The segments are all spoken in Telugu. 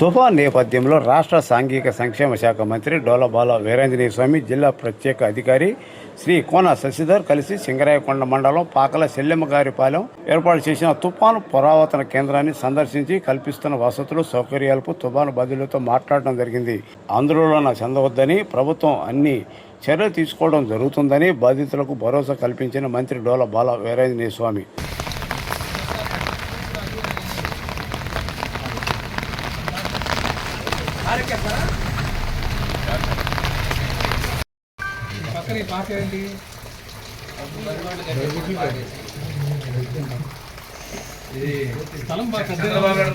తుఫాన్ నేపథ్యంలో రాష్ట్ర సాంఘిక సంక్షేమ శాఖ మంత్రి డోలబాల వీరేంజనేయ స్వామి జిల్లా ప్రత్యేక అధికారి శ్రీ కోన శశిధర్ కలిసి సింగరాయకొండ మండలం పాకల సెల్లెమ్మగారిపాలెం ఏర్పాటు చేసిన తుఫాను పురావతన కేంద్రాన్ని సందర్శించి కల్పిస్తున్న వసతులు సౌకర్యాలకు తుఫాను బాధితులతో మాట్లాడడం జరిగింది. ఆందోళన చెందవద్దని ప్రభుత్వం అన్ని చర్యలు తీసుకోవడం జరుగుతుందని బాధితులకు భరోసా కల్పించిన మంత్రి డోల బాల వీరేంజనేయ స్వామి. పక్కన ఈ పాక ఏంటి? ఇది స్థలం బాగా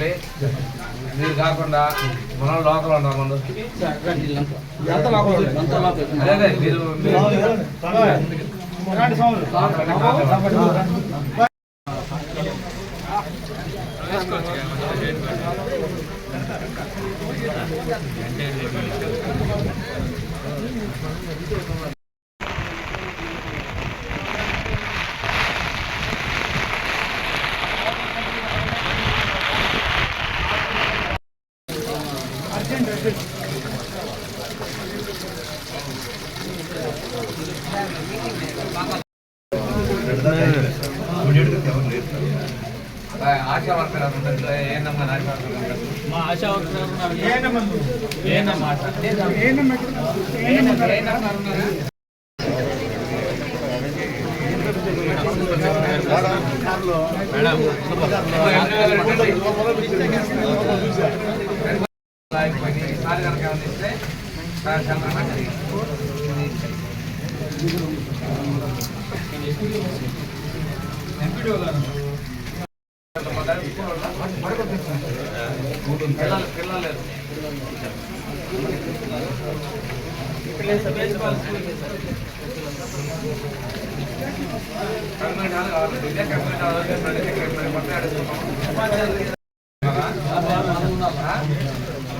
మురళి మీరు కాకుండా మనం లోకల్ ఉన్నారు అదే మీరు. ఆశా వర్కర్ ఉంటారు ఆశా వర్కర్ మా ఆశా వర్కర్ ఉన్నారు.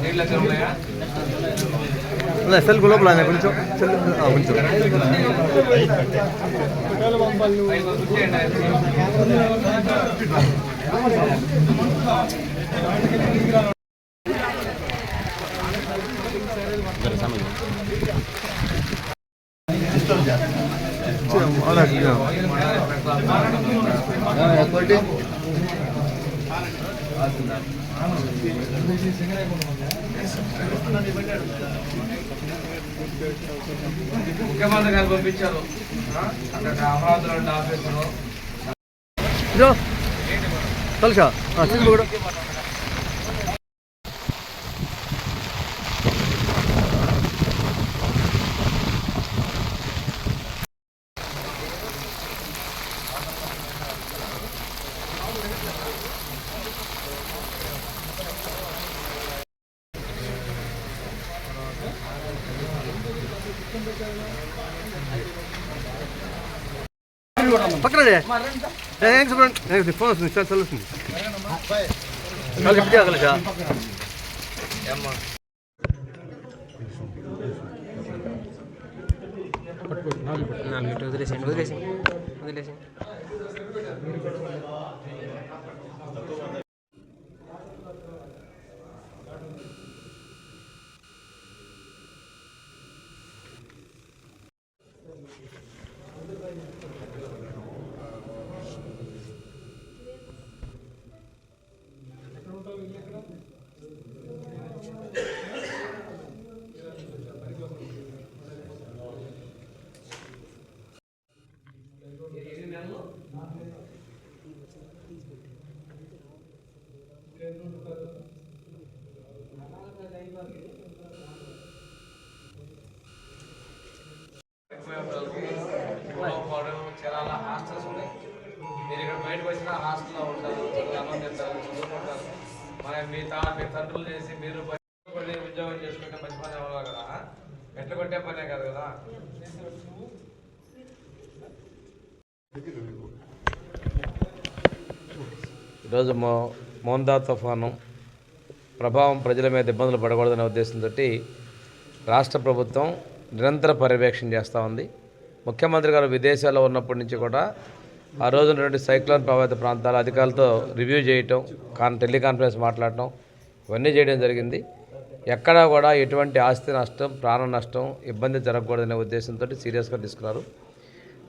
నీళ్ళు దగ్గర ఉన్నాయా సెల్ లోపల కొంచెం సెల్ కొంచెం ఐదు కూర్చేయండి ఐదు ముఖ్యమంత్రి గారు పంపించారు? అక్కడ అమరావతిలో ఆఫీసులో. తెలుసా సిల్ కూడా పక్కన ఫోన్ వస్తుంది సార్ సెల్ వస్తుంది కాల్ లిఫ్ట్ చేయగలసా ఏమ్మా వదిలేసేయండి. చాలా హాస్టల్స్ ఉన్నాయి మీరు ఇక్కడ బయటకు వచ్చిన హాస్టల్లో ఉంటారు అన్నం తింటారు చదువుకుంటారు మరి మీ తా మీ తండ్రులు చేసి మీరు బయటకు ఉద్యోగం చేసుకుంటే మంచి పని అవ్వాలి కదా ఎట్లా కొట్టే పనే కాదు కదా ఈరోజు మా మోందా తుఫాను ప్రభావం ప్రజల మీద ఇబ్బందులు పడకూడదనే ఉద్దేశంతో రాష్ట్ర ప్రభుత్వం నిరంతర పర్యవేక్షణ చేస్తూ ఉంది. ముఖ్యమంత్రి గారు విదేశాల్లో ఉన్నప్పటి నుంచి కూడా ఆ రోజు ఉన్నటువంటి సైక్లోన్ ప్రభావిత ప్రాంతాల అధికారులతో రివ్యూ చేయటం కాన్ టెలికాన్ఫరెన్స్ మాట్లాడటం ఇవన్నీ చేయడం జరిగింది. ఎక్కడా కూడా ఎటువంటి ఆస్తి నష్టం ప్రాణ నష్టం ఇబ్బంది జరగకూడదనే ఉద్దేశంతో సీరియస్గా తీసుకున్నారు.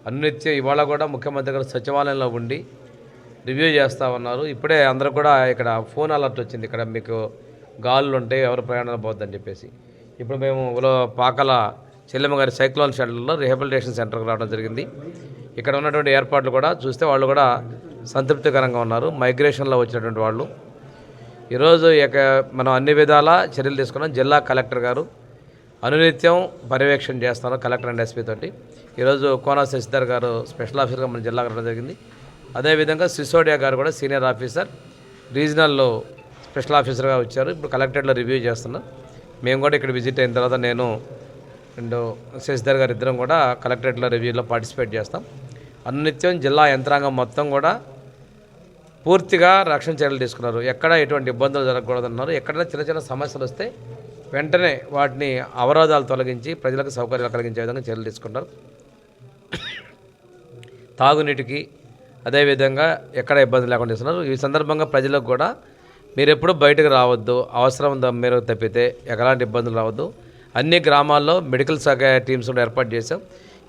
అన్నిత్యం ఇవాళ కూడా ముఖ్యమంత్రి గారు సచివాలయంలో ఉండి రివ్యూ చేస్తూ ఉన్నారు. ఇప్పుడే అందరూ కూడా ఇక్కడ ఫోన్ అలర్ట్ వచ్చింది. ఇక్కడ మీకు గాలులు ఉంటాయి ఎవరు ప్రయాణం పోద్దని చెప్పేసి. ఇప్పుడు మేము ఉలో పాకల చెల్లెమ్మ గారి సైక్లోన్ షెల్టర్లో రిహాబిలిటేషన్ సెంటర్కి రావడం జరిగింది. ఇక్కడ ఉన్నటువంటి ఏర్పాట్లు కూడా చూస్తే వాళ్ళు కూడా సంతృప్తికరంగా ఉన్నారు. మైగ్రేషన్లో వచ్చినటువంటి వాళ్ళు. ఈరోజు ఇక మనం అన్ని విధాల చర్యలు తీసుకున్నాం. జిల్లా కలెక్టర్ గారు అనునిత్యం పర్యవేక్షణ చేస్తాను కలెక్టర్ అండ్ ఎస్పీ తోటి. ఈరోజు కోనా శశిధర్ గారు స్పెషల్ ఆఫీసర్గా మన జిల్లాకు రావడం జరిగింది. అదేవిధంగా సిసోడియా గారు కూడా సీనియర్ ఆఫీసర్ రీజనల్లో స్పెషల్ ఆఫీసర్గా వచ్చారు. ఇప్పుడు కలెక్టరేట్లో రివ్యూ చేస్తున్నాం. మేము కూడా ఇక్కడ విజిట్ అయిన తర్వాత నేను అండ్ శశిధర్ గారు ఇద్దరం కూడా కలెక్టరేట్లో రివ్యూలో పార్టిసిపేట్ చేస్తాం. అన్నిత్యం జిల్లా యంత్రాంగం మొత్తం కూడా పూర్తిగా రక్షణ చర్యలు తీసుకున్నారు. ఎక్కడ ఎటువంటి ఇబ్బందులు జరగకూడదన్నారు. ఎక్కడైనా చిన్న చిన్న సమస్యలు వస్తే వెంటనే వాటిని అవరోధాలు తొలగించి ప్రజలకు సౌకర్యాలు కలిగించే విధంగా చర్యలు తీసుకుంటారు. తాగునీటికి అదేవిధంగా ఎక్కడ ఇబ్బంది లేకుండా ఇస్తున్నారు. ఈ సందర్భంగా ప్రజలకు కూడా మీరు ఎప్పుడు బయటకు రావద్దు. అవసరం మీరు తప్పితే ఎలాంటి ఇబ్బందులు రావద్దు. అన్ని గ్రామాల్లో మెడికల్ శాఖ టీమ్స్ కూడా ఏర్పాటు చేశాం.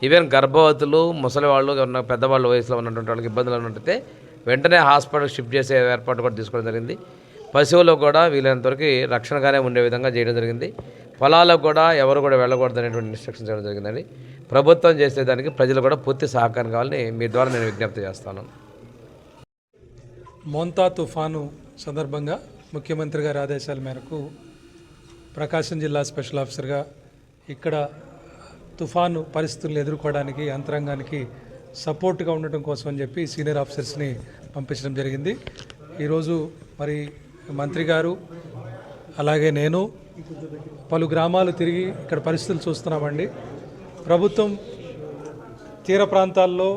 ఈవెన్ గర్భవతులు ముసలి వాళ్ళు ఉన్న పెద్దవాళ్ళు వయసులో ఉన్నటువంటి వాళ్ళకి ఇబ్బందులు ఉన్నట్టయితే వెంటనే హాస్పిటల్ షిఫ్ట్ చేసే ఏర్పాటు కూడా తీసుకోవడం జరిగింది. పశువులకు కూడా వీలైనంత వరకు రక్షణగానే ఉండే విధంగా చేయడం జరిగింది. పొలాలకు కూడా ఎవరు కూడా వెళ్ళకూడదు అనేటువంటి ఇన్స్ట్రక్షన్స్ ఇవ్వడం జరిగిందండి. ప్రభుత్వం చేసేదానికి ప్రజలు కూడా పూర్తి సహకారం కావాలని మీ ద్వారా నేను విజ్ఞప్తి చేస్తాను. మోంతా తుఫాను సందర్భంగా ముఖ్యమంత్రి గారి ఆదేశాల మేరకు ప్రకాశం జిల్లా స్పెషల్ ఆఫీసర్గా ఇక్కడ తుఫాను పరిస్థితులను ఎదుర్కోవడానికి యంత్రాంగానికి సపోర్ట్గా ఉండటం కోసం అని చెప్పి సీనియర్ ఆఫీసర్స్ని పంపించడం జరిగింది. ఈరోజు మరి మంత్రి గారు అలాగే నేను పలు గ్రామాలు తిరిగి ఇక్కడ పరిస్థితులు చూస్తున్నామండి. ప్రభుత్వం తీర ప్రాంతాల్లో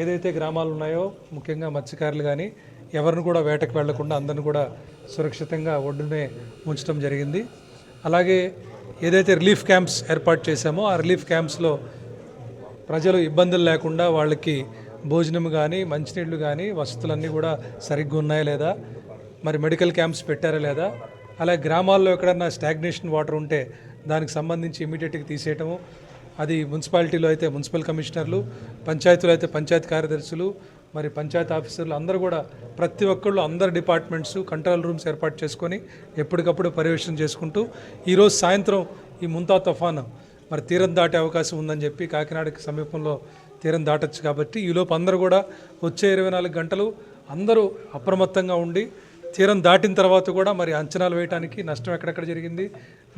ఏదైతే గ్రామాలు ఉన్నాయో ముఖ్యంగా మత్స్యకారులు కానీ ఎవరిని కూడా వేటకు వెళ్ళకుండా అందరిని కూడా సురక్షితంగా ఒడ్డునే ఉంచడం జరిగింది. అలాగే ఏదైతే రిలీఫ్ క్యాంప్స్ ఏర్పాటు చేశామో ఆ రిలీఫ్ క్యాంప్స్లో ప్రజలు ఇబ్బందులు లేకుండా వాళ్ళకి భోజనం కానీ మంచినీళ్ళు కానీ వసతులన్నీ కూడా సరిగ్గా ఉన్నాయా లేదా మరి మెడికల్ క్యాంప్స్ పెట్టారా లేదా? అలాగే గ్రామాల్లో ఎక్కడన్నా స్టాగ్నేషన్ వాటర్ ఉంటే దానికి సంబంధించి ఇమీడియట్గా తీసేయటము. అది మున్సిపాలిటీలో అయితే మున్సిపల్ కమిషనర్లు పంచాయతీలో అయితే పంచాయతీ కార్యదర్శులు మరి పంచాయతీ ఆఫీసర్లు అందరూ కూడా ప్రతి ఒక్కళ్ళు అందరు డిపార్ట్మెంట్స్ కంట్రోల్ రూమ్స్ ఏర్పాటు చేసుకొని ఎప్పటికప్పుడు పర్యవేక్షణ చేసుకుంటూ ఈరోజు సాయంత్రం ఈ ముంతా తుఫాను మరి తీరం దాటే అవకాశం ఉందని చెప్పి కాకినాడకి సమీపంలో తీరం దాటొచ్చు కాబట్టి ఈలోపు అందరూ కూడా వచ్చే ఇరవై నాలుగు గంటలు అందరూ అప్రమత్తంగా ఉండి తీరం దాటిన తర్వాత కూడా మరి అంచనాలు వేయడానికి నష్టం ఎక్కడెక్కడ జరిగింది?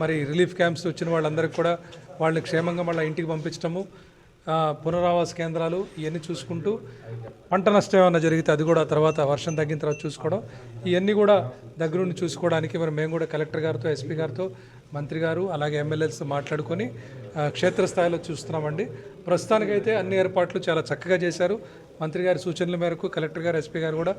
మరి రిలీఫ్ క్యాంప్స్ వచ్చిన వాళ్ళందరికీ కూడా వాళ్ళని క్షేమంగా మళ్ళీ ఇంటికి పంపించడము పునరావాస కేంద్రాలు ఇవన్నీ చూసుకుంటూ పంట నష్టం ఏమైనా జరిగితే అది కూడా తర్వాత వర్షం తగ్గిన తర్వాత చూసుకోవడం. ఇవన్నీ కూడా దగ్గరుండి చూసుకోవడానికి మరి మేము కూడా కలెక్టర్ గారితో ఎస్పీ గారితో మంత్రి గారు అలాగే ఎమ్మెల్యేలతో మాట్లాడుకొని క్షేత్రస్థాయిలో చూస్తున్నామండి. ప్రస్తుతానికైతే అన్ని ఏర్పాట్లు చాలా చక్కగా చేశారు. మంత్రి గారి సూచనల మేరకు కలెక్టర్ గారు ఎస్పీ గారు కూడా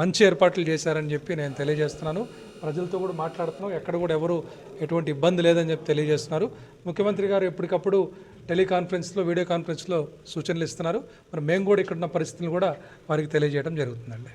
మంచి ఏర్పాట్లు చేశారని చెప్పి నేను తెలియజేస్తున్నాను. ప్రజలతో కూడా మాట్లాడుతున్నాం. ఎక్కడ కూడా ఎవరు ఎటువంటి ఇబ్బంది లేదని చెప్పి తెలియజేస్తున్నారు. ముఖ్యమంత్రి గారు ఎప్పటికప్పుడు టెలికాన్ఫరెన్స్లో వీడియో కాన్ఫరెన్స్లో సూచనలు ఇస్తున్నారు. మరి మేము కూడా ఇక్కడ ఉన్న కూడా వారికి తెలియజేయడం జరుగుతుందండి.